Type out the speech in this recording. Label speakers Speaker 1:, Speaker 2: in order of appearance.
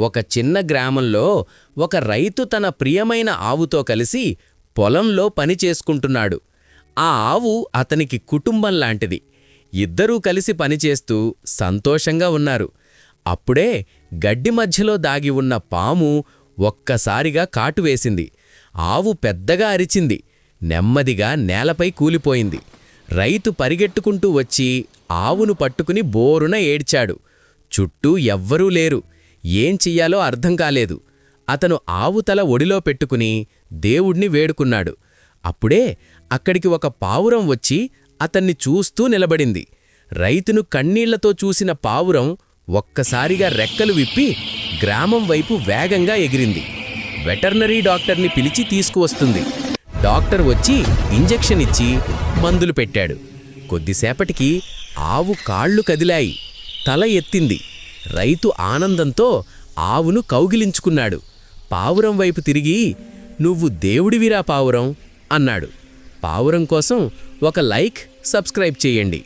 Speaker 1: ఒక చిన్న గ్రామంలో ఒక రైతు తన ప్రియమైన ఆవుతో కలిసి పొలంలో పని చేసుకుంటున్నాడు. ఆ ఆవు అతనికి కుటుంబం లాంటిది. ఇద్దరూ కలిసి పనిచేస్తూ సంతోషంగా ఉన్నారు. అప్పుడే గడ్డి మధ్యలో దాగి ఉన్న పాము ఒక్కసారిగా కాటువేసింది ఆవు పెద్దగా అరిచింది. నెమ్మదిగా నేలపై కూలిపోయింది. రైతు పరిగెట్టుకుంటూ వచ్చి ఆవును పట్టుకుని బోరున ఏడ్చాడు. చుట్టూ ఎవ్వరూ లేరు. ఏం చెయ్యాలో అర్థం కాలేదు. అతను ఆవు తల ఒడిలో పెట్టుకుని దేవుణ్ణి వేడుకున్నాడు. అప్పుడే అక్కడికి ఒక పావురం వచ్చి అతన్ని చూస్తూ నిలబడింది. రైతును కన్నీళ్ళతో చూసిన పావురం ఒక్కసారిగా రెక్కలు విప్పి గ్రామం వైపు వేగంగా ఎగిరింది. వెటర్నరీ డాక్టర్ని పిలిచి తీసుకువస్తుంది. డాక్టర్ వచ్చి ఇంజెక్షన్ ఇచ్చి మందులు పెట్టాడు. కొద్దిసేపటికి ఆవు కాళ్ళు కదిలాయి. తల ఎత్తింది. రైతు ఆనందంతో ఆవును కౌగిలించుకున్నాడు. పావురం వైపు తిరిగి నువ్వు దేవుడివిరా పావురం? అన్నాడు. పావురం కోసం ఒక లైక్ సబ్స్క్రైబ్ చేయండి.